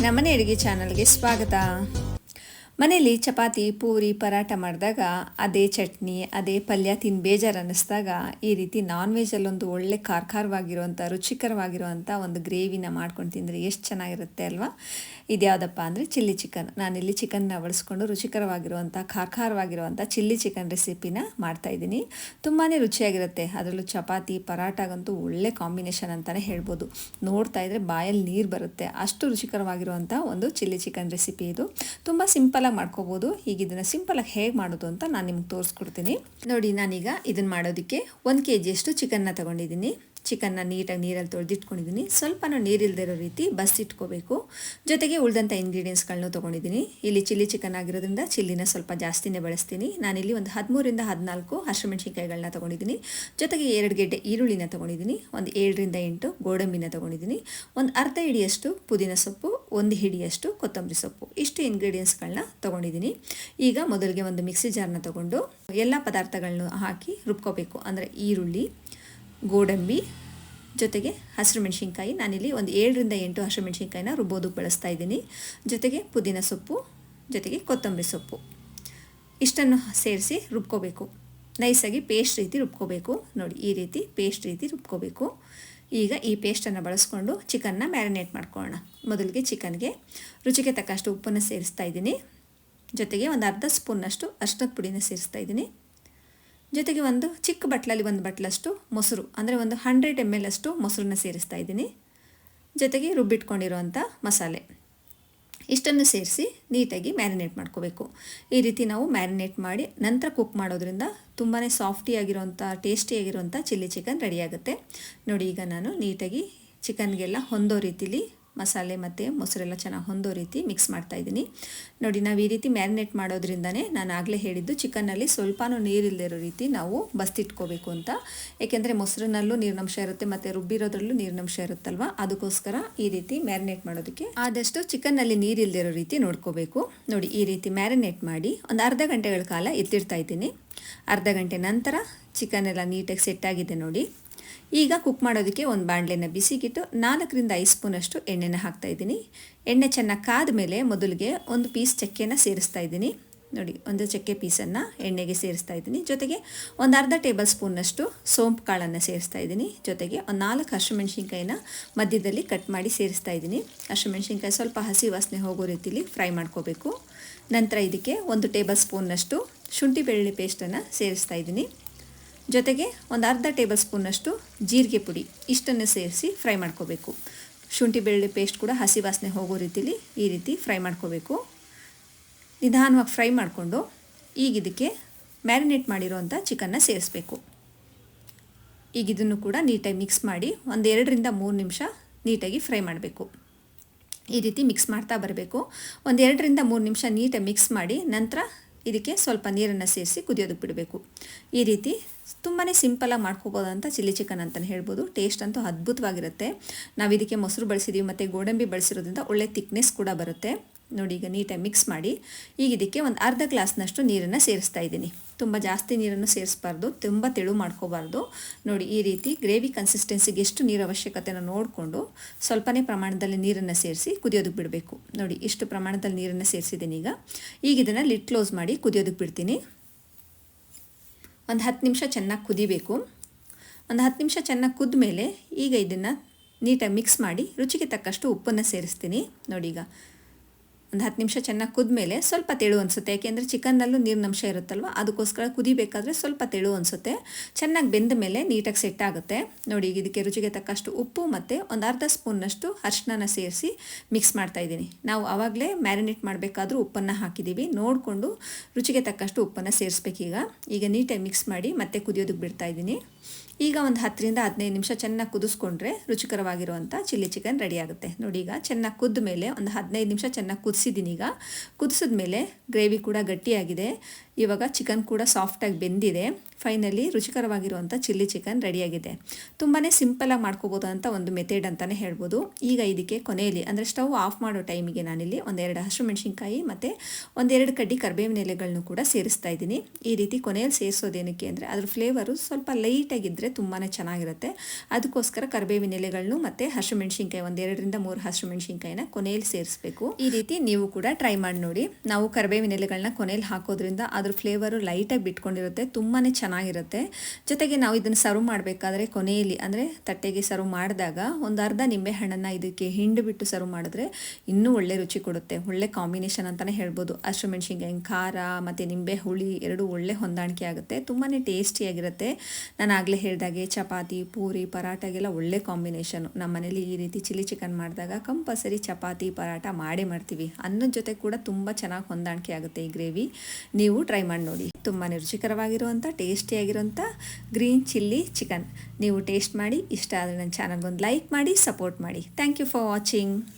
ನಮ್ಮನೆ ಅಡುಗೆ ಚಾನಲ್ಗೆ ಸ್ವಾಗತ. ಮನೇಲಿ ಚಪಾತಿ, ಪೂರಿ ಪರಾಟ ಮಾಡಿದಾಗ ಅದೇ ಚಟ್ನಿ, ಅದೇ ಪಲ್ಯ ತಿಂದು ಬೇಜಾರು ಅನ್ನಿಸ್ದಾಗ ಈ ರೀತಿ ನಾನ್ ವೆಜ್ಜಲ್ಲೊಂದು ಒಳ್ಳೆ ಖಾರ ಖಾರವಾಗಿರುವಂಥ ರುಚಿಕರವಾಗಿರುವಂಥ ಒಂದು ಗ್ರೇವಿನ ಮಾಡ್ಕೊಂಡು ತಿಂದರೆ ಎಷ್ಟು ಚೆನ್ನಾಗಿರುತ್ತೆ ಅಲ್ವಾ? ಇದ್ಯಾವುದಪ್ಪ ಅಂದರೆ ಚಿಲ್ಲಿ ಚಿಕನ್. ನಾನಿಲ್ಲಿ ಚಿಕನ್ನ ಬಳಸ್ಕೊಂಡು ರುಚಿಕರವಾಗಿರುವಂಥ ಖಾರ ಖಾರವಾಗಿರುವಂಥ ಚಿಲ್ಲಿ ಚಿಕನ್ ರೆಸಿಪಿನ ಮಾಡ್ತಾಯಿದ್ದೀನಿ ತುಂಬಾ ರುಚಿಯಾಗಿರುತ್ತೆ. ಅದರಲ್ಲೂ ಚಪಾತಿ ಪರಾಟಾಗಂತೂ ಒಳ್ಳೆ ಕಾಂಬಿನೇಷನ್ ಅಂತಲೇ ಹೇಳ್ಬೋದು. ನೋಡ್ತಾ ಇದ್ರೆ ಬಾಯಲ್ಲಿ ನೀರು ಬರುತ್ತೆ. ಅಷ್ಟು ರುಚಿಕರವಾಗಿರುವಂಥ ಒಂದು ಚಿಲ್ಲಿ ಚಿಕನ್ ರೆಸಿಪಿ ಇದು. ತುಂಬ ಸಿಂಪಲಾಗಿ ಮಾಡ್ಕೋಬೋದು. ಈಗ ಇದನ್ನು ಸಿಂಪಲಾಗಿ ಹೇಗೆ ಮಾಡೋದು ಅಂತ ನಾನು ನಿಮ್ಗೆ ತೋರಿಸ್ಕೊಡ್ತೀನಿ. ನೋಡಿ ನಾನೀಗ ಇದನ್ನು ಮಾಡೋದಕ್ಕೆ ಒಂದು ಕೆ ಜಿಯಷ್ಟು ಚಿಕನ್ನ ತೊಗೊಂಡಿದ್ದೀನಿ. ಚಿಕನ್ನ ನೀಟಾಗಿ ನೀರಲ್ಲಿ ತೊಳೆದಿಟ್ಕೊಂಡಿದ್ದೀನಿ. ಸ್ವಲ್ಪನೂ ನೀರಿಲ್ಲದೆ ಇರೋ ರೀತಿ ಬಸ್ಸಿಟ್ಕೋಬೇಕು ಜೊತೆಗೆ ಉಳಿದಂಥ ಇಂಗ್ರೀಡಿಯೆಂಟ್ಸ್ಗಳನ್ನೂ ತೊಗೊಂಡಿದ್ದೀನಿ. ಇಲ್ಲಿ ಚಿಲ್ಲಿ ಚಿಕನ್ ಆಗಿರೋದ್ರಿಂದ ಚಿಲ್ಲಿನ ಸ್ವಲ್ಪ ಜಾಸ್ತಿನೇ ಬಳಸ್ತೀನಿ. ನಾನಿಲ್ಲಿ ಒಂದು ಹದಿಮೂರಿಂದ ಹದಿನಾಲ್ಕು ಹಸಿಮೆಣ್ಸಿನ್ಕಾಯಿಗಳನ್ನ ತೊಗೊಂಡಿದ್ದೀನಿ. ಜೊತೆಗೆ ಎರಡು ಗೆಡ್ಡೆ ಈರುಳ್ಳಿನ ತೊಗೊಂಡಿದ್ದೀನಿ. ಒಂದು ಏಳರಿಂದ ಎಂಟು ಗೋಡಂಬಿನ ತೊಗೊಂಡಿದ್ದೀನಿ. ಒಂದು ಅರ್ಧ ಹಿಡಿಯಷ್ಟು ಪುದೀನ ಸೊಪ್ಪು, ಒಂದು ಹಿಡಿಯಷ್ಟು ಕೊತ್ತಂಬರಿ ಸೊಪ್ಪು. ಇಷ್ಟು ಇಂಗ್ರೀಡಿಯೆಂಟ್ಸ್ಗಳನ್ನ ತೊಗೊಂಡಿದ್ದೀನಿ. ಈಗ ಮೊದಲಿಗೆ ಒಂದು ಮಿಕ್ಸಿ ಜಾರ್ನ ತೊಗೊಂಡು ಎಲ್ಲ ಪದಾರ್ಥಗಳನ್ನು ಹಾಕಿ ರುಬ್ಕೋಬೇಕು. ಅಂದರೆ ಈರುಳ್ಳಿ ಗೋಡಂಬಿ ಜೊತೆಗೆ ಹಸಿರು ಮೆಣಸಿನ್ಕಾಯಿ ನಾನಿಲ್ಲಿ ಒಂದು ಏಳರಿಂದ ಎಂಟು ಹಸಿರು ಮೆಣಸಿನ್ಕಾಯಿನ ರುಬ್ಬೋದಕ್ಕೆ ಬಳಸ್ತಾ ಇದ್ದೀನಿ. ಜೊತೆಗೆ ಪುದೀನ ಸೊಪ್ಪು, ಜೊತೆಗೆ ಕೊತ್ತಂಬರಿ ಸೊಪ್ಪು. ಇಷ್ಟನ್ನು ಸೇರಿಸಿ ರುಬ್ಕೋಬೇಕು. ನೈಸಾಗಿ ಪೇಸ್ಟ್ ರೀತಿ ರುಬ್ಕೋಬೇಕು. ನೋಡಿ, ಈ ರೀತಿ ಪೇಸ್ಟ್ ರೀತಿ ರುಬ್ಕೋಬೇಕು. ಈಗ ಈ ಪೇಸ್ಟನ್ನು ಬಳಸ್ಕೊಂಡು ಚಿಕನ್ನ ಮ್ಯಾರಿನೇಟ್ ಮಾಡ್ಕೊಳ್ಳೋಣ. ಮೊದಲಿಗೆ ಚಿಕನ್ಗೆ ರುಚಿಗೆ ತಕ್ಕಷ್ಟು ಉಪ್ಪನ್ನು ಸೇರಿಸ್ತಾ ಇದ್ದೀನಿ. ಜೊತೆಗೆ ಒಂದು ಅರ್ಧ ಸ್ಪೂನ್ನಷ್ಟು ಅಷ್ಟದ ಪುಡಿನ ಸೇರಿಸ್ತಾ ಇದ್ದೀನಿ. ಜೊತೆಗೆ ಒಂದು ಚಿಕ್ಕ ಬಟ್ಲಲ್ಲಿ ಒಂದು ಬಟ್ಲಷ್ಟು ಮೊಸರು, ಅಂದರೆ ಒಂದು ಹಂಡ್ರೆಡ್ ಎಂ ಎಲ್ ಅಷ್ಟು ಮೊಸರನ್ನ ಸೇರಿಸ್ತಾ ಇದ್ದೀನಿ. ಜೊತೆಗೆ ರುಬ್ಬಿಟ್ಕೊಂಡಿರುವಂಥ ಮಸಾಲೆ. ಇಷ್ಟನ್ನು ಸೇರಿಸಿ ನೀಟಾಗಿ ಮ್ಯಾರಿನೇಟ್ ಮಾಡ್ಕೋಬೇಕು. ಈ ರೀತಿ ನಾವು ಮ್ಯಾರಿನೇಟ್ ಮಾಡಿ ನಂತರ ಕುಕ್ ಮಾಡೋದ್ರಿಂದ ತುಂಬಾ ಸಾಫ್ಟಿಯಾಗಿರುವಂಥ ಟೇಸ್ಟಿಯಾಗಿರುವಂಥ ಚಿಲ್ಲಿ ಚಿಕನ್ ರೆಡಿಯಾಗುತ್ತೆ ನೋಡಿ, ಈಗ ನಾನು ನೀಟಾಗಿ ಚಿಕನ್ಗೆಲ್ಲ ಹೊಂದೋ ರೀತಿಲಿ ಮಸಾಲೆ ಮತ್ತು ಮೊಸರೆಲ್ಲ ಚೆನ್ನಾಗಿ ಹೊಂದೋ ರೀತಿ ಮಿಕ್ಸ್ ಮಾಡ್ತಾ ಇದ್ದೀನಿ. ನೋಡಿ, ನಾವು ಈ ರೀತಿ ಮ್ಯಾರಿನೇಟ್ ಮಾಡೋದ್ರಿಂದನೇ ನಾನು ಆಗಲೇ ಹೇಳಿದ್ದು ಚಿಕನ್ನಲ್ಲಿ ಸ್ವಲ್ಪನೂ ನೀರಿಲ್ಲದಿರೋ ರೀತಿ ನಾವು ಬಸ್ತಿಟ್ಕೋಬೇಕು ಅಂತ. ಏಕೆಂದರೆ ಮೊಸರಿನಲ್ಲೂ ನೀರಿನಂಶ ಇರುತ್ತೆ, ಮತ್ತು ರುಬ್ಬಿರೋದ್ರಲ್ಲೂ ನೀರಿನಂಶ ಇರುತ್ತಲ್ವ? ಅದಕ್ಕೋಸ್ಕರ ಈ ರೀತಿ ಮ್ಯಾರಿನೇಟ್ ಮಾಡೋದಕ್ಕೆ ಆದಷ್ಟು ಚಿಕನ್ನಲ್ಲಿ ನೀರಿಲ್ಲದಿರೋ ರೀತಿ ನೋಡ್ಕೋಬೇಕು. ನೋಡಿ, ಈ ರೀತಿ ಮ್ಯಾರಿನೇಟ್ ಮಾಡಿ ಒಂದು ಅರ್ಧ ಗಂಟೆಗಳ ಕಾಲ ಎತ್ತಿಡ್ತಾ ಇದ್ದೀನಿ. ಅರ್ಧ ಗಂಟೆ ನಂತರ ಚಿಕನ್ ಎಲ್ಲ ನೀಟಾಗಿ ಸೆಟ್ ಆಗಿದೆ ನೋಡಿ. ಈಗ ಕುಕ್ ಮಾಡೋದಕ್ಕೆ ಒಂದು ಬಾಣಲೆನ ಬಿಸಿಗಿಟ್ಟು ನಾಲ್ಕರಿಂದ ಐದು ಸ್ಪೂನಷ್ಟು ಎಣ್ಣೆನ ಹಾಕ್ತಾಯಿದ್ದೀನಿ ಎಣ್ಣೆ ಚೆನ್ನಾಗಿ ಕಾದ ಮೇಲೆ ಮೊದಲಿಗೆ ಒಂದು ಪೀಸ್ ಚಕ್ಕೆನ ಸೇರಿಸ್ತಾ ಇದ್ದೀನಿ. ನೋಡಿ, ಒಂದು ಚಕ್ಕೆ ಪೀಸನ್ನು ಎಣ್ಣೆಗೆ ಸೇರಿಸ್ತಾ ಇದ್ದೀನಿ. ಜೊತೆಗೆ ಒಂದು ಅರ್ಧ ಟೇಬಲ್ ಸ್ಪೂನ್ನಷ್ಟು ಸೋಂಪು ಕಾಳನ್ನು ಸೇರಿಸ್ತಾ ಇದ್ದೀನಿ. ಜೊತೆಗೆ ಒಂದು ನಾಲ್ಕು ಹಸಿಮೆಣ್ಸಿನ್ಕಾಯಿನ ಮಧ್ಯದಲ್ಲಿ ಕಟ್ ಮಾಡಿ ಸೇರಿಸ್ತಾ ಇದ್ದೀನಿ. ಹಸಿಮೆಣ್ಸಿನ್ಕಾಯಿ ಸ್ವಲ್ಪ ಹಸಿ ವಾಸನೆ ಹೋಗೋ ರೀತಿಲಿ ಫ್ರೈ ಮಾಡ್ಕೋಬೇಕು. ನಂತರ ಇದಕ್ಕೆ ಒಂದು ಟೇಬಲ್ ಸ್ಪೂನ್ನಷ್ಟು ಶುಂಠಿ ಬೆಳ್ಳುಳ್ಳಿ ಪೇಸ್ಟನ್ನು ಸೇರಿಸ್ತಾ ಇದ್ದೀನಿ. ಜೊತೆಗೆ ಒಂದು ಅರ್ಧ ಟೇಬಲ್ ಸ್ಪೂನಷ್ಟು ಜೀರಿಗೆ ಪುಡಿ ಇಷ್ಟನ್ನು ಸೇರಿಸಿ ಫ್ರೈ ಮಾಡ್ಕೋಬೇಕು. ಶುಂಠಿ ಬೆಳ್ಳುಳ್ಳಿ ಪೇಸ್ಟ್ ಕೂಡ ಹಸಿ ವಾಸನೆ ಹೋಗೋ ರೀತಿಲಿ ಈ ರೀತಿ ಫ್ರೈ ಮಾಡ್ಕೋಬೇಕು. ನಿಧಾನವಾಗಿ ಫ್ರೈ ಮಾಡಿಕೊಂಡು ಈಗ ಇದಕ್ಕೆ ಮ್ಯಾರಿನೇಟ್ ಮಾಡಿರೋವಂಥ ಚಿಕನ್ನ ಸೇರಿಸ್ಬೇಕು. ಈಗ ಇದನ್ನು ಕೂಡ ನೀಟಾಗಿ ಮಿಕ್ಸ್ ಮಾಡಿ ಒಂದು ಎರಡರಿಂದ ಮೂರು ನಿಮಿಷ ನೀಟಾಗಿ ಫ್ರೈ ಮಾಡಬೇಕು. ಈ ರೀತಿ ಮಿಕ್ಸ್ ಮಾಡ್ತಾ ಬರಬೇಕು. ಒಂದು ಎರಡರಿಂದ ಮೂರು ನಿಮಿಷ ನೀಟಾಗಿ ಮಿಕ್ಸ್ ಮಾಡಿ ನಂತರ ಇದಕ್ಕೆ ಸ್ವಲ್ಪ ನೀರನ್ನು ಸೇರಿಸಿ ಕುದಿಯೋದಕ್ಕೆ ಬಿಡಬೇಕು. ಈ ರೀತಿ ತುಂಬಾ ಸಿಂಪಲಾಗಿ ಅಂತ ಚಿಲ್ಲಿ ಚಿಕನ್ ಅಂತಲೇ ಹೇಳ್ಬೋದು. ಟೇಸ್ಟ್ ಅಂತೂ ಅದ್ಭುತವಾಗಿರುತ್ತೆ. ನಾವು ಇದಕ್ಕೆ ಮೊಸರು ಬಳಸಿದ್ದೀವಿ ಮತ್ತು ಗೋಡಂಬಿ ಬಳಸಿರೋದ್ರಿಂದ ಒಳ್ಳೆ ತಿಕ್ನೆಸ್ ಕೂಡ ಬರುತ್ತೆ. ನೋಡಿ ಈಗ ನೀಟಾಗಿ ಮಿಕ್ಸ್ ಮಾಡಿ. ಈಗ ಇದಕ್ಕೆ ಒಂದು ಅರ್ಧ ಗ್ಲಾಸ್ನಷ್ಟು ನೀರನ್ನು ಸೇರಿಸ್ತಾ ಇದ್ದೀನಿ. ತುಂಬ ಜಾಸ್ತಿ ನೀರನ್ನು ಸೇರಿಸಬಾರ್ದು. ತುಂಬ ತೆಳು ಮಾಡ್ಕೋಬಾರ್ದು. ನೋಡಿ ಈ ರೀತಿ ಗ್ರೇವಿ ಕನ್ಸಿಸ್ಟೆನ್ಸಿಗೆ ಎಷ್ಟು ನೀರು ಅವಶ್ಯಕತೆನ ನೋಡಿಕೊಂಡು ಸ್ವಲ್ಪನೇ ಪ್ರಮಾಣದಲ್ಲಿ ನೀರನ್ನು ಸೇರಿಸಿ ಕುದಿಯೋದಕ್ಕೆ ಬಿಡಬೇಕು. ನೋಡಿ ಇಷ್ಟು ಪ್ರಮಾಣದಲ್ಲಿ ನೀರನ್ನು ಸೇರಿಸಿದ್ದೀನಿ ಈಗ. ಈಗ ಇದನ್ನು ಲಿಟ್ ಕ್ಲೋಸ್ ಮಾಡಿ ಕುದಿಯೋದಕ್ಕೆ ಬಿಡ್ತೀನಿ. ಒಂದು ಹತ್ತು ನಿಮಿಷ ಚೆನ್ನಾಗಿ ಕುದಿಬೇಕು. ಒಂದು ಹತ್ತು ನಿಮಿಷ ಚೆನ್ನಾಗಿ ಕುದ್ದ ಮೇಲೆ ಈಗ ಇದನ್ನು ನೀಟಾಗಿ ಮಿಕ್ಸ್ ಮಾಡಿ ರುಚಿಗೆ ತಕ್ಕಷ್ಟು ಉಪ್ಪನ್ನು ಸೇರಿಸ್ತೀನಿ. ನೋಡಿ ಈಗ ಒಂದು ಹತ್ತು ನಿಮಿಷ ಚೆನ್ನಾಗಿ ಕುದ್ಮೇಲೆ ಸ್ವಲ್ಪ ತೆಳು ಅನಿಸುತ್ತೆ. ಯಾಕೆಂದರೆ ಚಿಕನ್ನಲ್ಲೂ ನೀರಿನಂಶ ಇರುತ್ತಲ್ವ? ಅದಕ್ಕೋಸ್ಕರ ಕುದಿಬೇಕಾದ್ರೆ ಸ್ವಲ್ಪ ತೆಳು ಅನಿಸುತ್ತೆ. ಚೆನ್ನಾಗಿ ಬೆಂದ ಮೇಲೆ ನೀಟಾಗಿ ಸೆಟ್ ಆಗುತ್ತೆ. ನೋಡಿ, ಈಗ ಇದಕ್ಕೆ ರುಚಿಗೆ ತಕ್ಕಷ್ಟು ಉಪ್ಪು ಮತ್ತು ಒಂದು ಅರ್ಧ ಸ್ಪೂನ್ನಷ್ಟು ಅರ್ಶಿನ ಸೇರಿಸಿ ಮಿಕ್ಸ್ ಮಾಡ್ತಾ ಇದ್ದೀನಿ. ನಾವು ಆವಾಗಲೇ ಮ್ಯಾರಿನೇಟ್ ಮಾಡಬೇಕಾದ್ರೂ ಉಪ್ಪನ್ನು ಹಾಕಿದ್ದೀವಿ ನೋಡಿಕೊಂಡು ರುಚಿಗೆ ತಕ್ಕಷ್ಟು ಉಪ್ಪನ್ನು ಸೇರಿಸ್ಬೇಕೀಗ ಈಗ. ನೀಟಾಗಿ ಮಿಕ್ಸ್ ಮಾಡಿ ಮತ್ತೆ ಕುದಿಯೋದಕ್ಕೆ ಬಿಡ್ತಾ ಇದ್ದೀನಿ. ಈಗ ಒಂದು ಹತ್ತರಿಂದ ಹದಿನೈದು ನಿಮಿಷ ಚೆನ್ನಾಗಿ ಕುದಿಸ್ಕೊಂಡ್ರೆ ರುಚಿಕರವಾಗಿರುವಂಥ ಚಿಲ್ಲಿ ಚಿಕನ್ ರೆಡಿ ಆಗುತ್ತೆ. ನೋಡಿ, ಈಗ ಚೆನ್ನಾಗಿ ಕುದ್ದ ಮೇಲೆ ಒಂದು ಹದಿನೈದು ನಿಮಿಷ ಚೆನ್ನಾಗಿ ಕುದಿಸಿದ್ದೀನಿ ಈಗ. ಕುದಿಸಿದ ಮೇಲೆ ಗ್ರೇವಿ ಕೂಡ ಗಟ್ಟಿಯಾಗಿದೆ. ಇವಾಗ ಚಿಕನ್ ಕೂಡ ಸಾಫ್ಟಾಗಿ ಬೆಂದಿದೆ. ಫೈನಲಿ ರುಚಿಕರವಾಗಿರುವಂಥ ಚಿಲ್ಲಿ ಚಿಕನ್ ರೆಡಿಯಾಗಿದೆ ತುಂಬಾ ಸಿಂಪಲಾಗಿ ಮಾಡ್ಕೋಬೋದು ಅಂತ ಒಂದು ಮೆಥಡ್ ಅಂತಲೇ ಹೇಳ್ಬೋದು. ಈಗ ಇದಕ್ಕೆ ಕೊನೆಯಲ್ಲಿ, ಅಂದರೆ ಸ್ಟವ್ ಆಫ್ ಮಾಡೋ ಟೈಮಿಗೆ ನಾನಿಲ್ಲಿ ಒಂದೆರಡು ಹಸಿರು ಮೆಣಸಿನ್ಕಾಯಿ ಮತ್ತು ಒಂದೆರಡು ಕಡ್ಡಿ ಕರಿಬೇವಿನ ಎಲೆಗಳನ್ನು ಕೂಡ ಸೇರಿಸ್ತಾ ಇದ್ದೀನಿ. ಈ ರೀತಿ ಕೊನೆಯಲ್ಲಿ ಸೇರಿಸೋದೇನಕ್ಕೆ ಅಂದರೆ ಅದ್ರ ಫ್ಲೇವರು ಸ್ವಲ್ಪ ಲೈಟಾಗಿದ್ದರೆ ತುಂಬಾ ಚೆನ್ನಾಗಿರುತ್ತೆ. ಅದಕ್ಕೋಸ್ಕರ ಕರಿಬೇವಿನ ಎಲೆಗಳನ್ನು ಮತ್ತು ಹಸಿರು ಮೆಣಸಿನ್ಕಾಯಿ, ಒಂದೆರಡರಿಂದ ಮೂರು ಹಸಿರು ಮೆಣಸಿನ್ಕಾಯಿನ ಕೊನೆಯಲ್ಲಿ ಸೇರಿಸಬೇಕು. ಈ ರೀತಿ ನೀವು ಕೂಡ ಟ್ರೈ ಮಾಡಿ ನೋಡಿ. ನಾವು ಕರಿಬೇವಿನ ಎಲೆಗಳನ್ನ ಕೊನೆಯಲ್ಲಿ ಹಾಕೋದ್ರಿಂದ ಅದ್ರ ಫ್ಲೇವರು ಲೈಟಾಗಿ ಬಿಟ್ಕೊಂಡಿರುತ್ತೆ ತುಂಬಾ ಚೆನ್ನಾಗಿರುತ್ತೆ. ಜೊತೆಗೆ ನಾವು ಇದನ್ನು ಸರ್ವ್ ಮಾಡಬೇಕಾದ್ರೆ ಕೊನೆಯಲ್ಲಿ ಅಂದರೆ ತಟ್ಟೆಗೆ ಸರ್ವ್ ಮಾಡಿದಾಗ ಒಂದು ಅರ್ಧ ನಿಂಬೆ ಹಣ್ಣನ್ನು ಇದಕ್ಕೆ ಹಿಂಡು ಬಿಟ್ಟು ಸರ್ವ್ ಮಾಡಿದ್ರೆ ಇನ್ನೂ ಒಳ್ಳೆ ರುಚಿ ಕೊಡುತ್ತೆ. ಒಳ್ಳೆ ಕಾಂಬಿನೇಷನ್ ಅಂತಲೇ ಹೇಳ್ಬೋದು. ಹಸಿರು ಮೆಣಸಿನ್ಕಾಯಿ, ಖಾರ ಮತ್ತು ನಿಂಬೆ, ಹುಳಿ ಎರಡು ಒಳ್ಳೆ ಹೊಂದಾಣಿಕೆ ಆಗುತ್ತೆ. ತುಂಬಾ ಟೇಸ್ಟಿಯಾಗಿರುತ್ತೆ ನಾನು ಆಗಲೇ ಹೇಳಿದಾಗೆ ಚಪಾತಿ, ಪೂರಿ ಪರಾಟಗೆಲ್ಲ ಒಳ್ಳೆ ಕಾಂಬಿನೇಷನು ನಮ್ಮ ಮನೇಲಿ ಈ ರೀತಿ ಚಿಲ್ಲಿ ಚಿಕನ್ ಮಾಡಿದಾಗ ಕಂಪಲ್ಸರಿ ಚಪಾತಿ ಪರಾಟ ಮಾಡೇ ಮಾಡ್ತೀವಿ. ಅನ್ನದ ಜೊತೆ ಕೂಡ ತುಂಬ ಚೆನ್ನಾಗಿ ಹೊಂದಾಣಿಕೆ ಆಗುತ್ತೆ ಈ ಗ್ರೇವಿ. ನೀವು ಟ್ರೈ ಮಾಡಿ ನೋಡಿ. ತುಂಬಾ ರುಚಿಕರವಾಗಿರುವಂಥ ಟೇಸ್ಟಿಯಾಗಿರುವಂಥ ಗ್ರೀನ್ ಚಿಲ್ಲಿ ಚಿಕನ್. ನೀವು ಟೇಸ್ಟ್ ಮಾಡಿ, ಇಷ್ಟ ಆದರೆ ನನ್ನ ಚಾನಲ್ಗೊಂದು ಲೈಕ್ ಮಾಡಿ, ಸಪೋರ್ಟ್ ಮಾಡಿ. Thank you for watching.